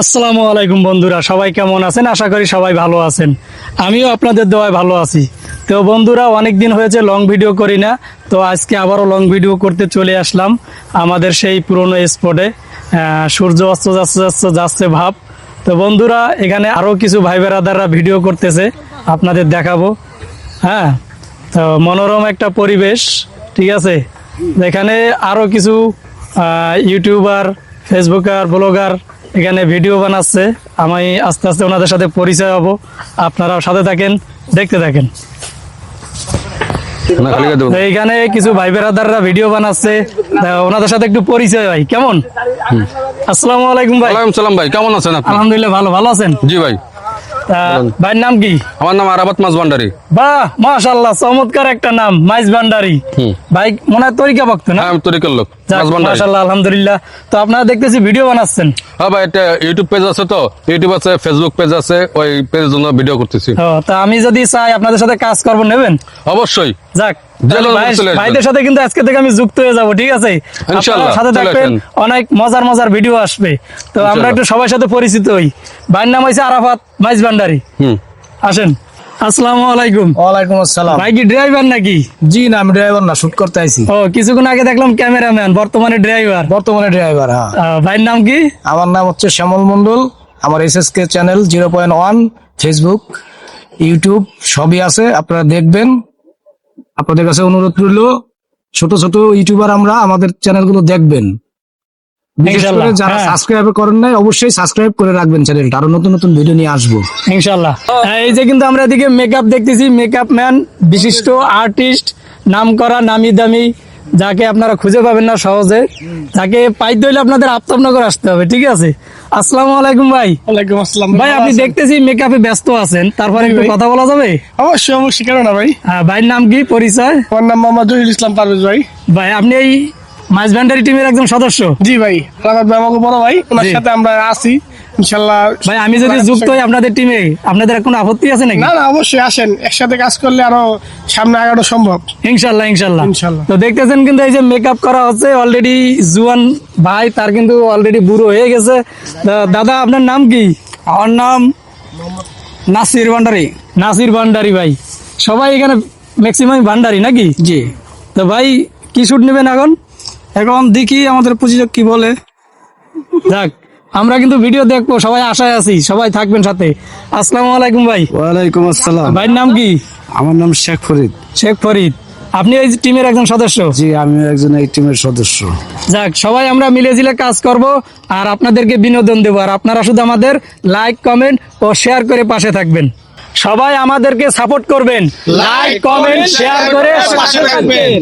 আসসালামু আলাইকুম বন্ধুরা, সবাই কেমন আছেন? আশা করি সবাই ভালো আছেন। আমিও আপনাদের দোয়ায় ভালো আছি। তো বন্ধুরা অনেক দিন হয়েছে লং ভিডিও করি না, তো আজকে আবারও লং ভিডিও করতে চলে আসলাম আমাদের সেই পুরনো স্পটে সূর্য অস্ত যাচ্ছে যাচ্ছে যাচ্ছে ভাব। তো বন্ধুরা, এখানে আরও কিছু ভাই বেরাদাররা ভিডিও করতেছে, আপনাদের দেখাবো। হ্যাঁ তো মনোরম একটা পরিবেশ, ঠিক আছে? এখানে আরও কিছু ইউটিউবার ফেসবুকার ব্লগার এখানে ভিডিও বানাচ্ছে। আমি আস্তে আস্তে ওনাদের সাথে পরিচয় হব। আপনারাও সাথে থাকেন দেখতে থাকেন। এইখানে কিছু ভাই বেরাদাররা ভিডিও বানাচ্ছে। ওনাদের সাথে একটু পরিচয় হয় কেমন? আসসালামু আলাইকুম ভাই। সালাম ভাই কেমন আছেন আলহামদুলিল্লাহ ভালো ভালো আছেন? জি ভাই। ভাইয়ের নাম কি? আমার নাম আরাবাত মাছ ভান্ডারি। বাহ মাশাল্লাহ চমৎকার একটা নাম মাইজ ভান্ডারি। ভাই মনে হয় তরিকা ভক্ত না? আমি তরিকের লোক মাছ ভান্ডারি। মাশাল্লাহ আলহামদুলিল্লাহ। তো আপনারা দেখতেছি ভিডিও বানাচ্ছেন। হ্যাঁ ভাই এটা ইউটিউব পেজ আছে তো? ইউটিউব আছে ফেসবুক পেজ আছে ওই পেজের জন্য ভিডিও করতেছি। ও তা আমি যদি চাই আপনাদের সাথে কাজ করব নেবেন? অবশ্যই। যাক। ভাইদের সাথে কিন্তু আজকে থেকে আমি যুক্ত হয়ে যাব ঠিক আছে? সাথে থাকবেন অনেক মজার মজার ভিডিও আসবে। তো আমরা একটু সবার সাথে পরিচিত হই। ভাইয়ের নাম হয়েছে আরাফাত মাইজ ভান্ডারি। আসেন। আসসালামু আলাইকুম। ওয়ালাইকুম আসসালাম। ভাই কি ড্রাইভার নাকি? জি না আমি ড্রাইভার না শুট করতে আইছি। ও কিছুক্ষণ আগে দেখলাম ক্যামেরাম্যান বর্তমানে ড্রাইভার বর্তমানে ড্রাইভার হ্যাঁ। ভাইয়ের নাম কি? আমার নাম হচ্ছে শ্যামল মন্ডল আমার S S K channel zero point one Facebook YouTube সবই আছে আপনারা দেখবেন। আপনাদের কাছে অনুরোধ রইল ছোট ছোট ইউটিউবার আমরা আমাদের চ্যানেলগুলো দেখবেন। বিশেষ করে যারা হ্যাঁ। সাবস্ক্রাইব করেন নাই অবশ্যই সাবস্ক্রাইব করে রাখবেন চ্যানেলটা। আরও নতুন নতুন ভিডিও নিয়ে আসব। ইনশাল্লাহ। এই যে কিন্তু আমরা এদিকে মেকআপ দেখতেছি। মেকআপ ম্যান বিশিষ্ট আর্টিস্ট নাম করা নামি দামি। যাকে আপনারা খুঁজে পাবেন না সহজে যাকে পাইতে হইলে আপনাদের আফতাবনগর আসতে হবে ঠিক আছে? আসসালামু আলাইকুম ভাই। ওয়ালাইকুম আসসালাম ভাই আপনি দেখতেছি মেকআপে ব্যস্ত আছেন তারপরে একটু কথা বলা যাবে? অবশ্যই অবশ্যই কেন না ভাই? হ্যাঁ, ভাইয়ের নাম কি? পরিচয়? আমার নাম মোহাম্মদ জহিরুল ইসলাম পারভেজ ভাই। ভাই আপনি এই মাইজ ভান্ডারি টিমের একজন সদস্য? জি ভাই। আমাকে বড় ভাই ওনার সাথে আমরা আছি। ইনশাল্লাহ ভাই আমি যদি যুক্ত হই আপনাদের টিমে আপনাদের কোনো আপত্তি আছে নাকি? না না অবশ্যই আসেন। একসাথে কাজ করলে আরও সামনে আগানো সম্ভব। ইনশাল্লাহ ইনশাল্লাহ ইনশাল্লাহ। তো দেখতেছেন কিন্তু এই যে মেকআপ করা হচ্ছে অলরেডি জুয়ান ভাই তার কিন্তু অলরেডি বুড়ো হয়ে গেছে। দাদা আপনার নাম কি? আমার নাম নাসির ভান্ডারি। নাসির ভান্ডারি ভাই। সবাই এখানে ম্যাক্সিমাম ভান্ডারি নাকি? জি। তো ভাই কি শুট নেবেন এখন? এখন দেখি আমাদের প্রযোজক কি বলে। যাক আমরা কিন্তু ভিডিও দেখব সবাই আশায় আছি সবাই থাকবেন সাথে। আসসালামু আলাইকুম ভাই। ওয়ালাইকুম আসসালাম। ভাইয়ের নাম কি? আমার নাম শেখ ফরিদ। শেখ ফরিদ। আপনি এই টিমের একজন সদস্য? জি আমি একজন এই টিমের সদস্য। যাক সবাই আমরা মিলেজিলে কাজ করব আর আপনাদেরকে বিনোদন দেবো আর আপনারা শুধু আমাদের লাইক কমেন্ট ও শেয়ার করে পাশে থাকবেন। সবাই আমাদেরকে সাপোর্ট করবেন। লাইক কমেন্ট শেয়ার করে পাশে থাকবেন।